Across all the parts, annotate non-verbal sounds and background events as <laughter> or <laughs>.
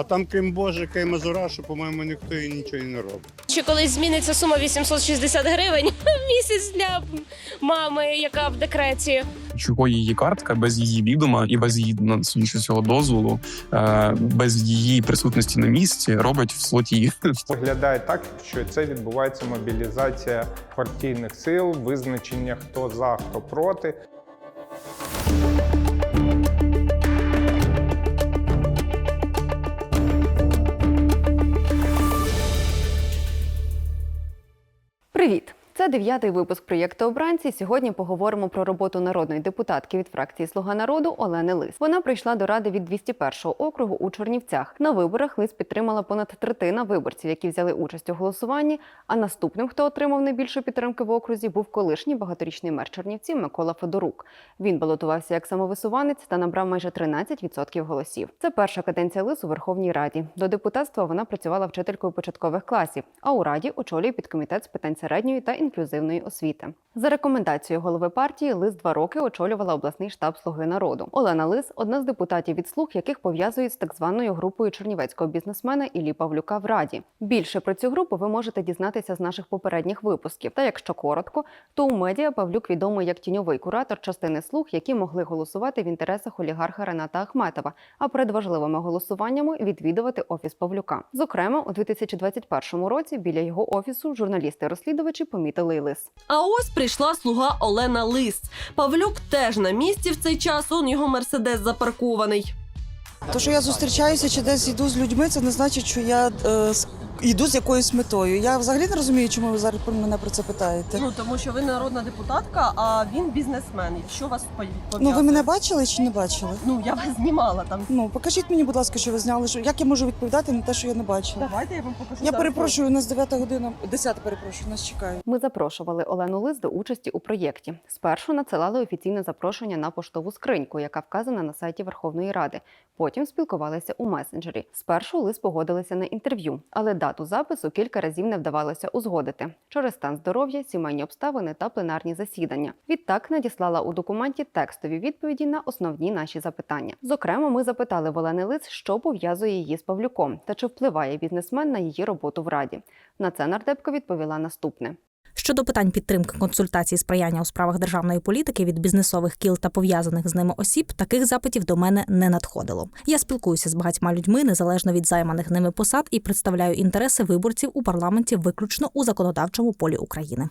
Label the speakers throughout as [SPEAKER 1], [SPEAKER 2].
[SPEAKER 1] А там, крім Божика і Мазурашу, по-моєму, ніхто і нічого і не робить.
[SPEAKER 2] Чи колись зміниться сума 860 гривень в <laughs> місяць для мами, яка в декреті?
[SPEAKER 3] чого її картка без її відома і без її на цього дозволу, е, без її присутності на місці робить в слоті. <laughs>
[SPEAKER 4] Виглядає так, що це відбувається мобілізація партійних сил, визначення хто за, хто проти.
[SPEAKER 5] Привіт! Це дев'ятий випуск проєкту Обранці. Сьогодні поговоримо про роботу народної депутатки від фракції Слуга народу Олени Лис. Вона прийшла до ради від 201-го округу у Чернівцях. На виборах Лис підтримала понад третина виборців, які взяли участь у голосуванні. А наступним, хто отримав найбільшу підтримку в окрузі, був колишній багаторічний мер Чернівців Микола Федорук. Він балотувався як самовисуванець та набрав майже 13% голосів. Це перша каденція Лис у Верховній Раді. До депутатства вона працювала вчителькою початкових класів, а у раді очолює підкомітет з питань середньої та інклюзивної освіти. За рекомендацією голови партії, Лис два роки очолювала обласний штаб Слуги народу. Олена Лис одна з депутатів від слуг, яких пов'язують з так званою групою чернівецького бізнесмена Іллі Павлюка в Раді. Більше про цю групу ви можете дізнатися з наших попередніх випусків. Та якщо коротко, то у медіа Павлюк відомий як тіньовий куратор частини слуг, які могли голосувати в інтересах олігарха Рената Ахметова, а перед важливими голосуваннями відвідувати офіс Павлюка. Зокрема, у 2021 році біля його офісу журналісти-розслідувачі помітили й лис.
[SPEAKER 6] А ось прийшла слуга Олена Лис. Павлюк теж на місці в цей час. Он його мерседес запаркований.
[SPEAKER 7] То, що я зустрічаюся чи десь йду з людьми, це не значить, що я е, йду з якоюсь метою. Я взагалі не розумію, чому ви зараз про мене про це питаєте.
[SPEAKER 6] Ну тому що ви народна депутатка, а він бізнесмен. Що вас
[SPEAKER 7] Ну ви мене бачили чи не бачили?
[SPEAKER 6] Ну я вас знімала там.
[SPEAKER 7] Ну покажіть мені, будь ласка, що ви зняли. Що як я можу відповідати на те, що я не бачила?
[SPEAKER 6] Давайте я вам покажу.
[SPEAKER 7] Я
[SPEAKER 6] зараз.
[SPEAKER 7] перепрошую, у нас 9 година, 10 перепрошую, нас чекають.
[SPEAKER 5] Ми запрошували Олену Лис до участі у проєкті. Спершу надсилали офіційне запрошення на поштову скриньку, яка вказана на сайті Верховної Ради. Потім спілкувалися у месенджері. Спершу Лис погодилися на інтерв'ю, але дату запису кілька разів не вдавалося узгодити через стан здоров'я, сімейні обставини та пленарні засідання. Відтак надіслала у документі текстові відповіді на основні наші запитання. Зокрема, ми запитали Волени Лиц, що пов'язує її з Павлюком та чи впливає бізнесмен на її роботу в раді. На це нардепка відповіла наступне.
[SPEAKER 8] Щодо питань підтримки консультації сприяння у справах державної політики від бізнесових кіл та пов'язаних з ними осіб, таких запитів до мене не надходило. Я спілкуюся з багатьма людьми незалежно від займаних ними посад і представляю інтереси виборців у парламенті виключно у законодавчому полі України.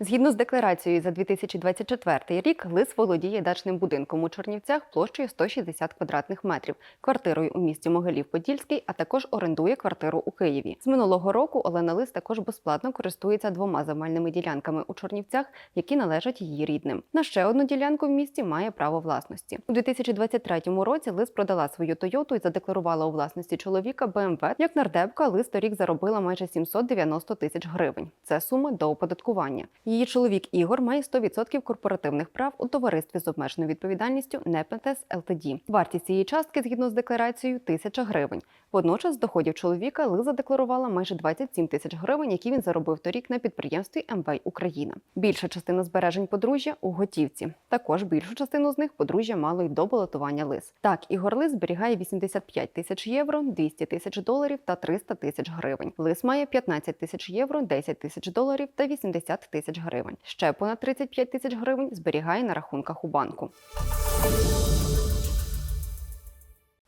[SPEAKER 5] Згідно з декларацією за 2024 рік, Лис володіє дачним будинком у Чернівцях площею 160 квадратних метрів, квартирою у місті Могилів-Подільський, а також орендує квартиру у Києві. З минулого року Олена Лис також безплатно користується двома земельними ділянками у Чернівцях, які належать її рідним. На ще одну ділянку в місті має право власності. У 2023 році Лис продала свою Тойоту і задекларувала у власності чоловіка БМВ. Як нардепка, Лис торік заробила майже 790 тисяч гривень. Це сума до оподаткування. Її чоловік Ігор має 100% корпоративних прав у товаристві з обмеженою відповідальністю Непетес ЛТД. Вартість цієї частки згідно з декларацією тисяча гривень. Водночас з доходів чоловіка Лиза декларувала майже 27 тисяч гривень, які він заробив торік на підприємстві МВ Україна. Більша частина збережень подружжя у готівці. Також більшу частину з них подружжя мало й до балотування лис. Так, Ігор Лис зберігає 85 тисяч євро, 200 тисяч доларів та 300 тисяч гривень. Лис має 15 тисяч євро, 10 тисяч доларів та 80 тисяч гривень. Ще понад 35 тисяч гривень зберігає на рахунках у банку.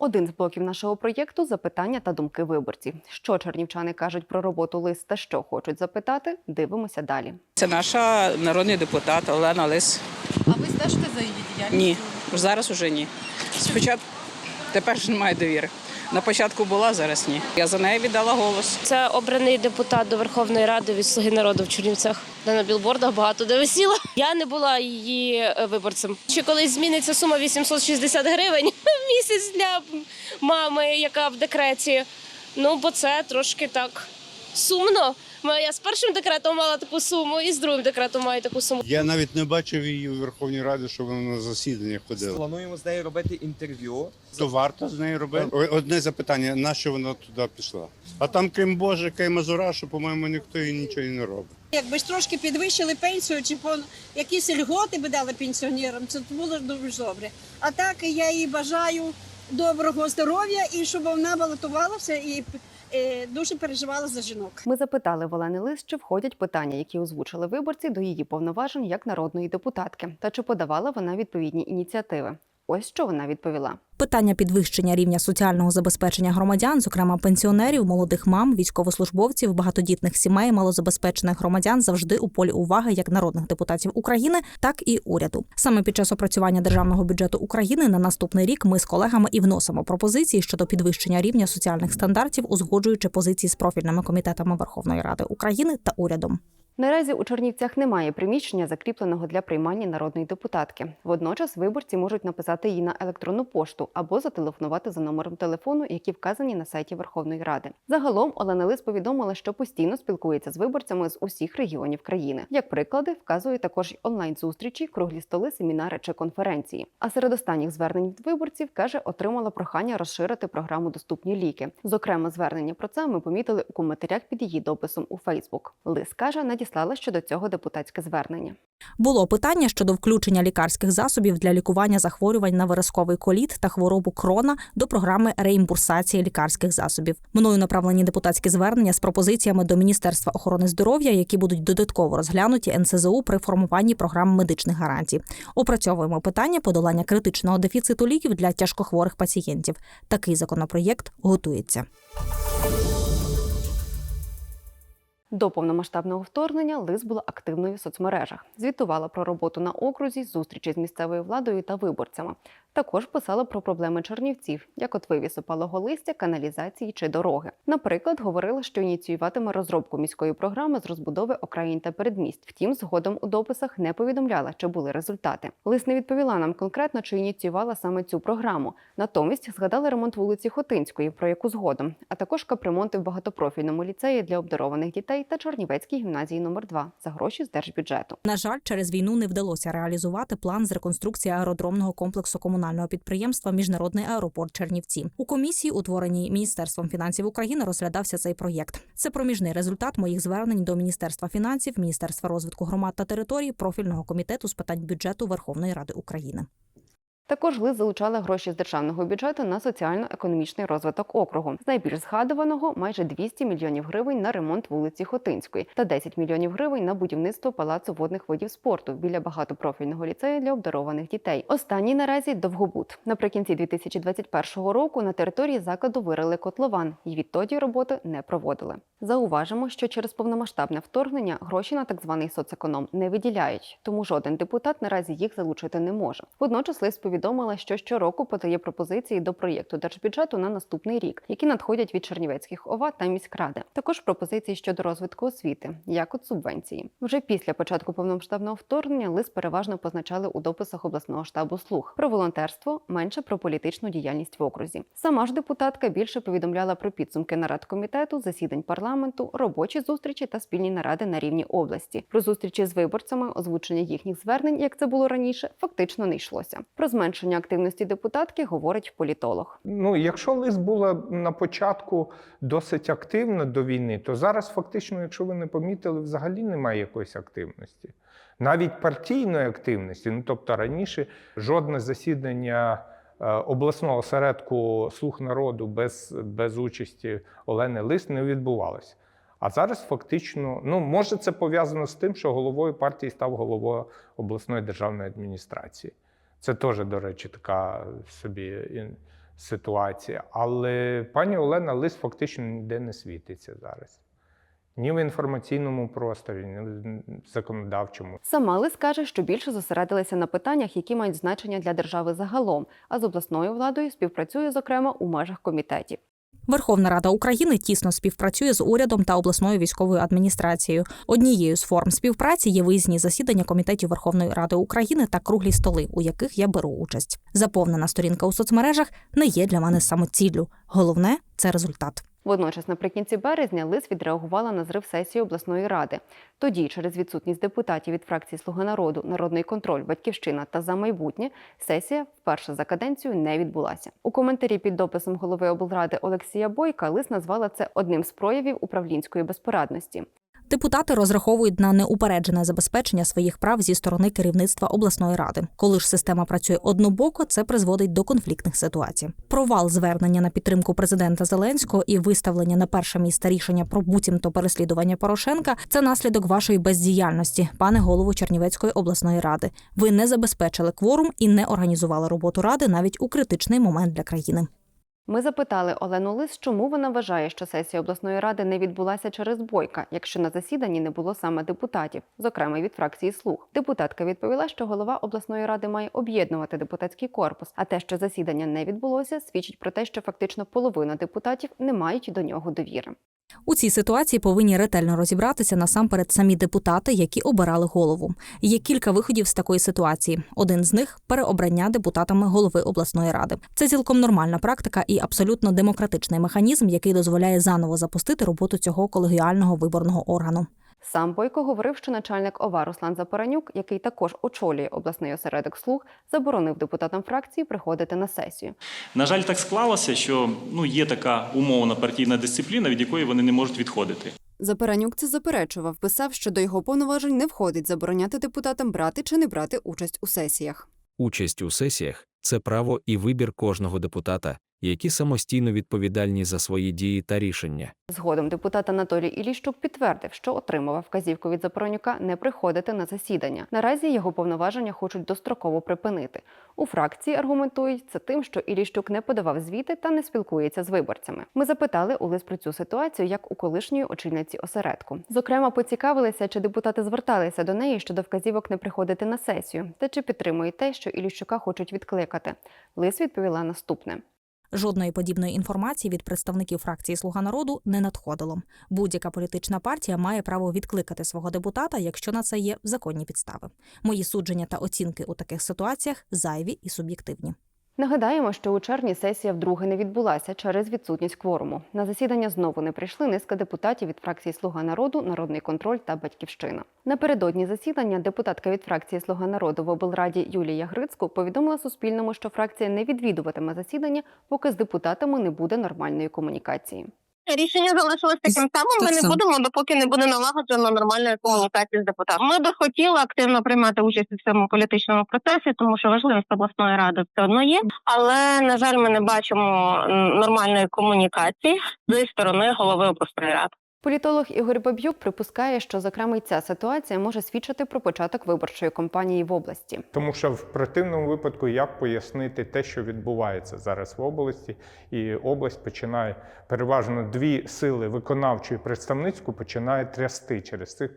[SPEAKER 5] Один з блоків нашого проєкту запитання та думки виборців. Що чернівчани кажуть про роботу лис та що хочуть запитати, дивимося далі.
[SPEAKER 9] Це наша народний депутат Олена Лис.
[SPEAKER 10] А ви стежите за її діяльністю?
[SPEAKER 9] Ні, зараз уже ні. Спочатку тепер ж немає довіри. На початку була, зараз ні. Я за неї віддала голос.
[SPEAKER 2] Це обраний депутат до Верховної Ради від Слуги народу в Чернівцях. Де на білбордах багато де висіла. Я не була її е, виборцем. Чи колись зміниться сума 860 гривень в <laughs> місяць для мами, яка в декреті? Ну, бо це трошки так сумно. Я з першим декретом мала таку суму, і з другим декретом маю таку суму.
[SPEAKER 1] Я навіть не бачив її у Верховній Раді, що вона на засідання ходила.
[SPEAKER 11] Плануємо з нею робити інтерв'ю.
[SPEAKER 1] То варто з нею робити. Одне запитання: на що вона туди пішла? А там, крім Божика і Мазурашу, по-моєму, ніхто і нічого не робить.
[SPEAKER 10] Якби ж трошки підвищили пенсію, чи по якісь льготи би дали пенсіонерам, це було дуже добре. А так я їй бажаю доброго здоров'я і щоб вона балотувалася і дуже переживала за жінок.
[SPEAKER 5] Ми запитали в Олени Лис, чи входять питання, які озвучили виборці до її повноважень як народної депутатки, та чи подавала вона відповідні ініціативи. Ось що вона відповіла.
[SPEAKER 8] Питання підвищення рівня соціального забезпечення громадян, зокрема пенсіонерів, молодих мам, військовослужбовців, багатодітних сімей, малозабезпечених громадян завжди у полі уваги як народних депутатів України, так і уряду. Саме під час опрацювання державного бюджету України на наступний рік ми з колегами і вносимо пропозиції щодо підвищення рівня соціальних стандартів, узгоджуючи позиції з профільними комітетами Верховної Ради України та урядом.
[SPEAKER 5] Наразі у Чернівцях немає приміщення, закріпленого для приймання народної депутатки. Водночас виборці можуть написати її на електронну пошту або зателефонувати за номером телефону, які вказані на сайті Верховної Ради. Загалом Олена Лис повідомила, що постійно спілкується з виборцями з усіх регіонів країни. Як приклади, вказує також онлайн-зустрічі, круглі столи, семінари чи конференції. А серед останніх звернень від виборців каже, отримала прохання розширити програму Доступні ліки. Зокрема, звернення про це ми помітили у коментарях під її дописом у Фейсбук. Лис каже, надіслала щодо цього депутатське звернення.
[SPEAKER 8] Було питання щодо включення лікарських засобів для лікування захворювань на виразковий коліт та хворобу крона до програми реімбурсації лікарських засобів. Мною направлені депутатські звернення з пропозиціями до Міністерства охорони здоров'я, які будуть додатково розглянуті НСЗУ при формуванні програм медичних гарантій. Опрацьовуємо питання подолання критичного дефіциту ліків для тяжкохворих пацієнтів. Такий законопроєкт готується.
[SPEAKER 5] До повномасштабного вторгнення Лис була активною в соцмережах, звітувала про роботу на окрузі, зустрічі з місцевою владою та виборцями. Також писала про проблеми чернівців, як от вивіз опалого листя, каналізації чи дороги. Наприклад, говорила, що ініціюватиме розробку міської програми з розбудови окраїн та передмість. Втім, згодом у дописах не повідомляла, чи були результати. Лис не відповіла нам конкретно, чи ініціювала саме цю програму. Натомість згадали ремонт вулиці Хотинської, про яку згодом, а також капремонти в багатопрофільному ліцеї для обдарованих дітей та Чернівецькій гімназії номер 2 за гроші з держбюджету.
[SPEAKER 8] На жаль, через війну не вдалося реалізувати план з реконструкції аеродромного комплексу комунального підприємства Міжнародний аеропорт Чернівці. У комісії, утвореній Міністерством фінансів України, розглядався цей проєкт. Це проміжний результат моїх звернень до Міністерства фінансів, Міністерства розвитку громад та територій, профільного комітету з питань бюджету Верховної Ради України.
[SPEAKER 5] Також Лис залучала гроші з державного бюджету на соціально-економічний розвиток округу. З найбільш згадуваного майже 200 мільйонів гривень на ремонт вулиці Хотинської та 10 мільйонів гривень на будівництво палацу водних видів спорту біля багатопрофільного ліцею для обдарованих дітей. Останній наразі довгобуд. Наприкінці 2021 року на території закладу вирили котлован, і відтоді роботи не проводили. Зауважимо, що через повномасштабне вторгнення гроші на так званий соцеконом не виділяють, тому жоден депутат наразі їх залучити не може. Водночас лист повідомила, що щороку подає пропозиції до проєкту держбюджету на наступний рік, які надходять від Чернівецьких ОВА та міськради. Також пропозиції щодо розвитку освіти, як от субвенції. Вже після початку повномасштабного вторгнення лист переважно позначали у дописах обласного штабу слуг про волонтерство, менше про політичну діяльність в окрузі. Сама ж депутатка більше повідомляла про підсумки нарад комітету, засідань парламенту, робочі зустрічі та спільні наради на рівні області. Про зустрічі з виборцями, озвучення їхніх звернень, як це було раніше, фактично не йшлося. Про зменшення активності депутатки говорить політолог.
[SPEAKER 4] Ну, якщо лист була на початку досить активна до війни, то зараз фактично, якщо ви не помітили, взагалі немає якоїсь активності. Навіть партійної активності. Ну тобто раніше жодне засідання е, обласного осередку слуг народу без, без участі Олени Лист не відбувалося. А зараз фактично, ну може, це пов'язано з тим, що головою партії став головою обласної державної адміністрації. Це теж, до речі, така собі ситуація. Але пані Олена Лис фактично ніде не світиться зараз. Ні в інформаційному просторі, ні в законодавчому.
[SPEAKER 5] Сама Лис каже, що більше зосередилися на питаннях, які мають значення для держави загалом, а з обласною владою співпрацює зокрема у межах комітетів.
[SPEAKER 8] Верховна Рада України тісно співпрацює з урядом та обласною військовою адміністрацією. Однією з форм співпраці є виїзні засідання комітетів Верховної Ради України та круглі столи, у яких я беру участь. Заповнена сторінка у соцмережах не є для мене самоціллю. Головне це результат.
[SPEAKER 5] Водночас, наприкінці березня, Лис відреагувала на зрив сесії обласної ради. Тоді, через відсутність депутатів від фракції Слуга народу, народний контроль, батьківщина та за майбутнє, сесія вперше за каденцію не відбулася. У коментарі під дописом голови облради Олексія Бойка Лис назвала це одним з проявів управлінської безпорадності.
[SPEAKER 8] Депутати розраховують на неупереджене забезпечення своїх прав зі сторони керівництва обласної ради. Коли ж система працює однобоко, це призводить до конфліктних ситуацій. Провал звернення на підтримку президента Зеленського і виставлення на перше місце рішення про буцімто переслідування Порошенка це наслідок вашої бездіяльності, пане голову Чернівецької обласної ради. Ви не забезпечили кворум і не організували роботу ради навіть у критичний момент для країни.
[SPEAKER 5] Ми запитали Олену Лис, чому вона вважає, що сесія обласної ради не відбулася через бойка, якщо на засіданні не було саме депутатів, зокрема від фракції слуг. Депутатка відповіла, що голова обласної ради має об'єднувати депутатський корпус. А те, що засідання не відбулося, свідчить про те, що фактично половина депутатів не мають до нього довіри.
[SPEAKER 8] У цій ситуації повинні ретельно розібратися насамперед самі депутати, які обирали голову. Є кілька виходів з такої ситуації. Один з них переобрання депутатами голови обласної ради. Це цілком нормальна практика і абсолютно демократичний механізм, який дозволяє заново запустити роботу цього колегіального виборного органу.
[SPEAKER 5] Сам Бойко говорив, що начальник ОВА Руслан Запоранюк, який також очолює обласний осередок слуг, заборонив депутатам фракції приходити на сесію.
[SPEAKER 12] На жаль, так склалося, що ну є така умовна партійна дисципліна, від якої вони не можуть відходити.
[SPEAKER 5] Запоранюк це заперечував, писав, що до його повноважень не входить забороняти депутатам брати чи не брати участь у сесіях.
[SPEAKER 13] Участь у сесіях це право і вибір кожного депутата, які самостійно відповідальні за свої дії та рішення.
[SPEAKER 5] Згодом депутат Анатолій Іліщук підтвердив, що отримував вказівку від Запоронюка не приходити на засідання. Наразі його повноваження хочуть достроково припинити. У фракції аргументують це тим, що Іліщук не подавав звіти та не спілкується з виборцями. Ми запитали у Лис про цю ситуацію як у колишньої очільниці осередку. Зокрема, поцікавилися, чи депутати зверталися до неї щодо вказівок не приходити на сесію, та чи підтримують те, що Іліщука хочуть відкликати. Лис відповіла наступне.
[SPEAKER 8] Жодної подібної інформації від представників фракції Слуга народу не надходило. Будь-яка політична партія має право відкликати свого депутата, якщо на це є законні підстави. Мої судження та оцінки у таких ситуаціях зайві і суб'єктивні.
[SPEAKER 5] Нагадаємо, що у червні сесія вдруге не відбулася через відсутність кворуму. На засідання знову не прийшли низка депутатів від фракції Слуга народу, Народний контроль та Батьківщина. Напередодні засідання депутатка від фракції Слуга народу в облраді Юлія Грицько повідомила Суспільному, що фракція не відвідуватиме засідання, поки з депутатами не буде нормальної комунікації.
[SPEAKER 14] Рішення залишилось таким самим. Ми не будемо, допоки не буде налагоджено нормальної комунікації з депутатами. Ми би хотіли активно приймати участь у цьому політичному процесі, тому що важливість обласної ради все одно є. Але на жаль, ми не бачимо нормальної комунікації зі сторони голови обласної ради.
[SPEAKER 5] Політолог Ігор Баб'юк припускає, що зокрема й ця ситуація може свідчити про початок виборчої кампанії в області.
[SPEAKER 4] Тому що в противному випадку як пояснити те, що відбувається зараз в області, і область починає переважно дві сили виконавчу і представницьку починає трясти через цих.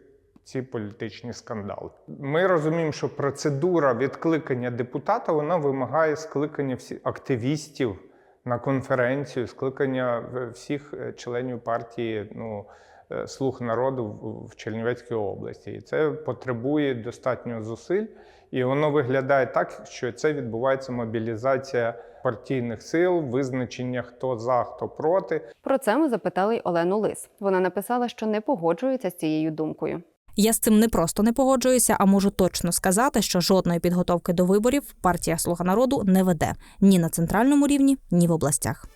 [SPEAKER 4] Ці політичні скандали. Ми розуміємо, що процедура відкликання депутата вона вимагає скликання всіх активістів на конференцію, скликання всіх е, членів партії ну, е, слуг народу в Чернівецькій області. І це потребує достатньо зусиль, і воно виглядає так, що це відбувається мобілізація партійних сил, визначення хто за, хто проти.
[SPEAKER 5] Про це ми запитали й Олену Лис. Вона написала, що не погоджується з цією думкою.
[SPEAKER 8] Я з цим не просто не погоджуюся, а можу точно сказати, що жодної підготовки до виборів партія Слуга народу не веде ні на центральному рівні, ні в областях.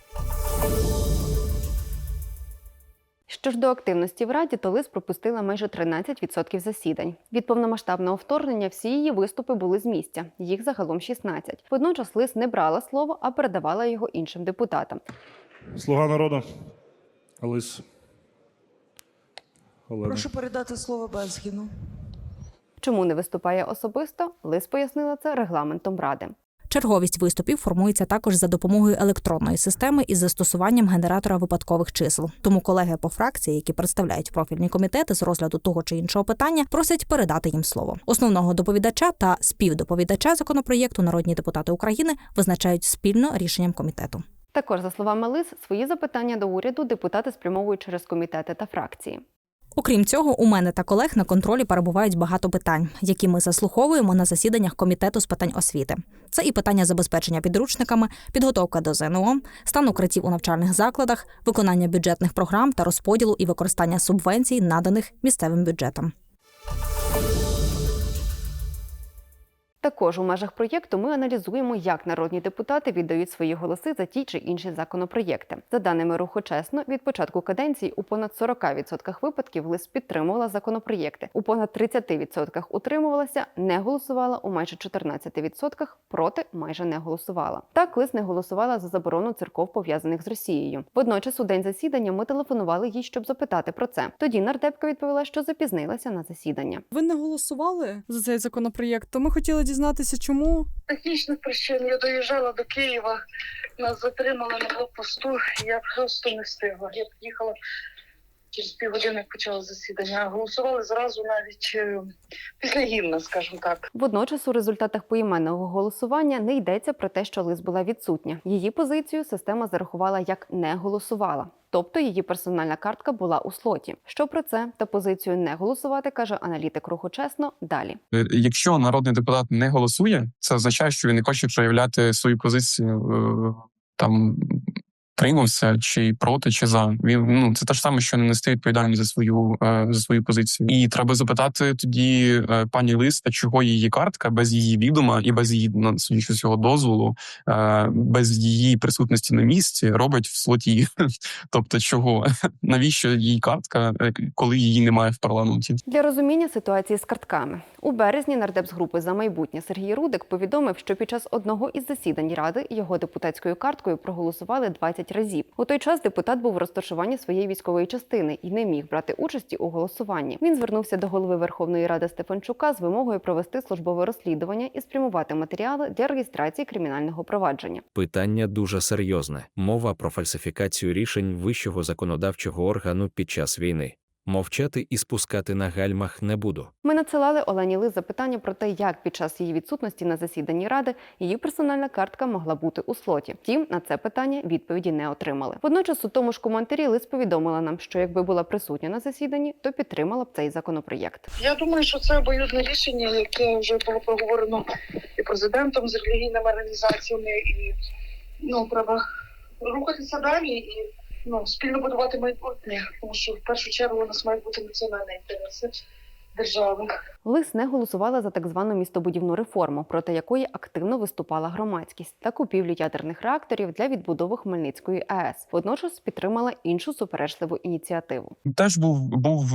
[SPEAKER 5] Що ж до активності в раді, то Лис пропустила майже 13% засідань. Від повномасштабного вторгнення всі її виступи були з місця. Їх загалом 16. Водночас Лис не брала слово, а передавала його іншим депутатам.
[SPEAKER 15] Слуга народу. Лис. Олена.
[SPEAKER 7] Прошу передати слово Безгіну.
[SPEAKER 5] Чому не виступає особисто? Лис пояснила це регламентом ради.
[SPEAKER 8] Черговість виступів формується також за допомогою електронної системи із застосуванням генератора випадкових чисел. Тому колеги по фракції, які представляють профільні комітети з розгляду того чи іншого питання, просять передати їм слово. Основного доповідача та співдоповідача законопроєкту народні депутати України визначають спільно рішенням комітету.
[SPEAKER 5] Також, за словами Лис, свої запитання до уряду депутати спрямовують через комітети та фракції.
[SPEAKER 8] Окрім цього, у мене та колег на контролі перебувають багато питань, які ми заслуховуємо на засіданнях комітету з питань освіти. Це і питання забезпечення підручниками, підготовка до ЗНО, стан укриттів у навчальних закладах, виконання бюджетних програм та розподілу і використання субвенцій, наданих місцевим бюджетам.
[SPEAKER 5] Також у межах проєкту ми аналізуємо, як народні депутати віддають свої голоси за ті чи інші законопроєкти. За даними руху чесно, від початку каденції у понад 40% випадків лист підтримувала законопроєкти, у понад 30% утримувалася, не голосувала у майже 14%, проти майже не голосувала. Так лист не голосувала за заборону церков пов'язаних з Росією. Водночас у день засідання ми телефонували їй, щоб запитати про це. Тоді нардепка відповіла, що запізнилася на засідання.
[SPEAKER 16] Ви не голосували за цей законопроєкт, то ми хотіли дізнатися, чому.
[SPEAKER 17] технічних причин я доїжджала до Києва, нас затримали на блокпосту, я просто не встигла. Я приїхала через півгодини, як почала засідання. Голосували зразу навіть е, після гімна, скажімо так.
[SPEAKER 5] Водночас у результатах поіменного голосування не йдеться про те, що лист була відсутня. Її позицію система зарахувала як не голосувала. Тобто її персональна картка була у слоті. Що про це та позицію не голосувати каже аналітик руху чесно. Далі
[SPEAKER 3] Е, Якщо народний депутат не голосує, це означає, що він не хоче проявляти свою позицію е, там. Тримався чи проти, чи за він ну це те ж саме, що не нести відповідальність за свою е, за свою позицію. І треба запитати тоді е, пані Листа, чого її картка без її відома і без її судячи цього дозволу, е, без її присутності на місці робить в слоті. <laughs> тобто, чого <laughs> навіщо їй картка, коли її немає в парламенті?
[SPEAKER 5] для розуміння ситуації з картками у березні нардеп з групи за майбутнє Сергій Рудик повідомив, що під час одного із засідань ради його депутатською карткою проголосували 20 разів. У той час депутат був в розташуванні своєї військової частини і не міг брати участі у голосуванні. Він звернувся до голови Верховної Ради Стефанчука з вимогою провести службове розслідування і спрямувати матеріали для реєстрації кримінального провадження.
[SPEAKER 13] Питання дуже серйозне. Мова про фальсифікацію рішень вищого законодавчого органу під час війни. Мовчати і спускати на гальмах не буду.
[SPEAKER 5] Ми надсилали Олені Лис запитання про те, як під час її відсутності на засіданні ради її персональна картка могла бути у слоті. Втім, на це питання відповіді не отримали. Водночас у тому ж коментарі Лис повідомила нам, що якби була присутня на засіданні, то підтримала б цей законопроєкт.
[SPEAKER 17] Я думаю, що це обоюдне рішення, яке вже було проговорено і президентом з релігійними організаціями, і ну треба рухатися далі і ну спільно будувати майбутнє, тому що в першу чергу у нас мають бути національні інтереси держави.
[SPEAKER 5] Лис не голосувала за так звану містобудівну реформу, проти якої активно виступала громадськість та купівлю ядерних реакторів для відбудови Хмельницької АЕС. Водночас підтримала іншу суперечливу ініціативу.
[SPEAKER 3] Теж був був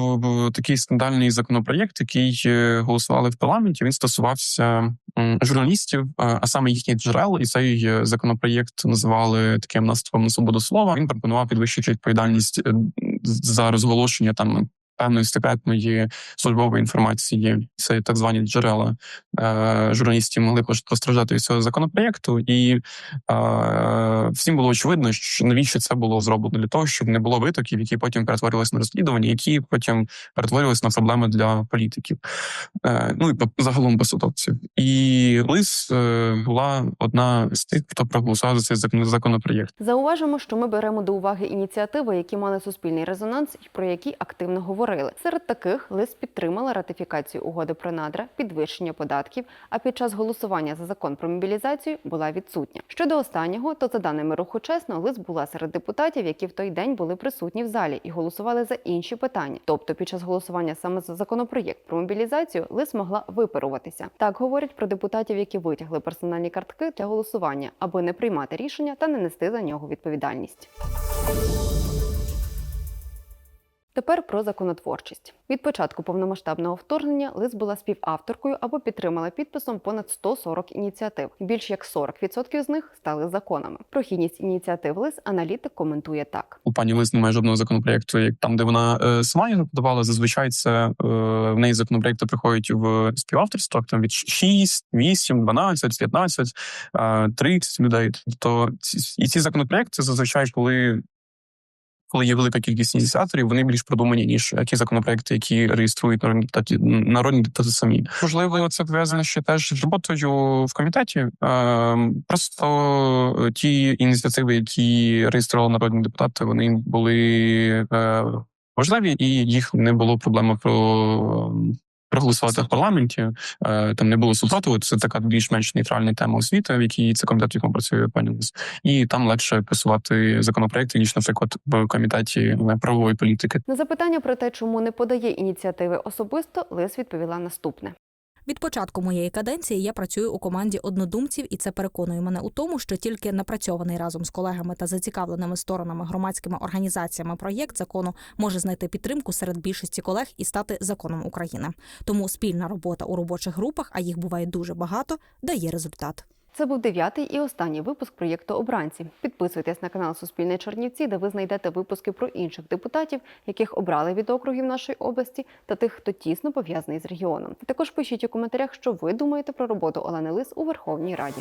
[SPEAKER 3] такий скандальний законопроєкт, який е, голосували в парламенті. Він стосувався журналістів, е, а саме їхніх джерел. І цей е, законопроєкт називали таким наступом на свободу слова. Він пропонував підвищити відповідальність за розголошення там. Певної секретної службової інформації, це так звані джерела е, журналістів могли постраждати від цього законопроєкту, і е, всім було очевидно, що навіщо це було зроблено для того, щоб не було витоків, які потім перетворювалися на розслідування, які потім перетворювалися на проблеми для політиків. Е, ну і загалом посадовців. І Лис е, була одна з тих, хто проголосував за цей закон- законопроєкт.
[SPEAKER 5] Зауважимо, що ми беремо до уваги ініціативи, які мали суспільний резонанс і про які активно говорили. Серед таких лист підтримала ратифікацію угоди про надра, підвищення податків. А під час голосування за закон про мобілізацію була відсутня. Щодо останнього, то за даними руху чесно, лист була серед депутатів, які в той день були присутні в залі і голосували за інші питання. Тобто, під час голосування саме за законопроєкт про мобілізацію лист могла виперуватися. Так говорять про депутатів, які витягли персональні картки для голосування, аби не приймати рішення та не нести за нього відповідальність. Тепер про законотворчість. Від початку повномасштабного вторгнення Лис була співавторкою або підтримала підписом понад 140 ініціатив. Більш як 40% з них стали законами. Прохідність ініціатив Лис аналітик коментує так.
[SPEAKER 3] у пані Лис немає жодного законопроєкту, як там, де вона е, сама його подавала. Зазвичай це е, в неї законопроєкти приходять в співавторство, там від 6, 8, 12, 15, е, 30 людей. Тобто і ці законопроєкти зазвичай, коли. Коли є велика кількість ініціаторів, вони більш продумані ніж ті законопроекти, які реєструють народні депутати народні депутати самі. Можливо, це пов'язано ще теж з роботою в комітеті. Е, просто ті ініціативи, які реєстрували народні депутати, вони були е, важливі, і їх не було проблеми про. Проголосувати в парламенті Е, там не було супротиву. Це така більш-менш нейтральна тема освіти, в якій це комітет, в якому працює пані Лис. і там легше просувати законопроекти ніж, наприклад, в комітеті правової політики.
[SPEAKER 5] На запитання про те, чому не подає ініціативи особисто, Лис відповіла наступне.
[SPEAKER 8] Від початку моєї каденції я працюю у команді однодумців, і це переконує мене у тому, що тільки напрацьований разом з колегами та зацікавленими сторонами громадськими організаціями проєкт закону може знайти підтримку серед більшості колег і стати законом України. Тому спільна робота у робочих групах, а їх буває дуже багато, дає результат.
[SPEAKER 5] Це був дев'ятий і останній випуск проєкту Обранці. Підписуйтесь на канал Суспільне Чернівці, де ви знайдете випуски про інших депутатів, яких обрали від округів нашої області, та тих, хто тісно пов'язаний з регіоном. Також пишіть у коментарях, що ви думаєте про роботу Олени Лис у Верховній Раді.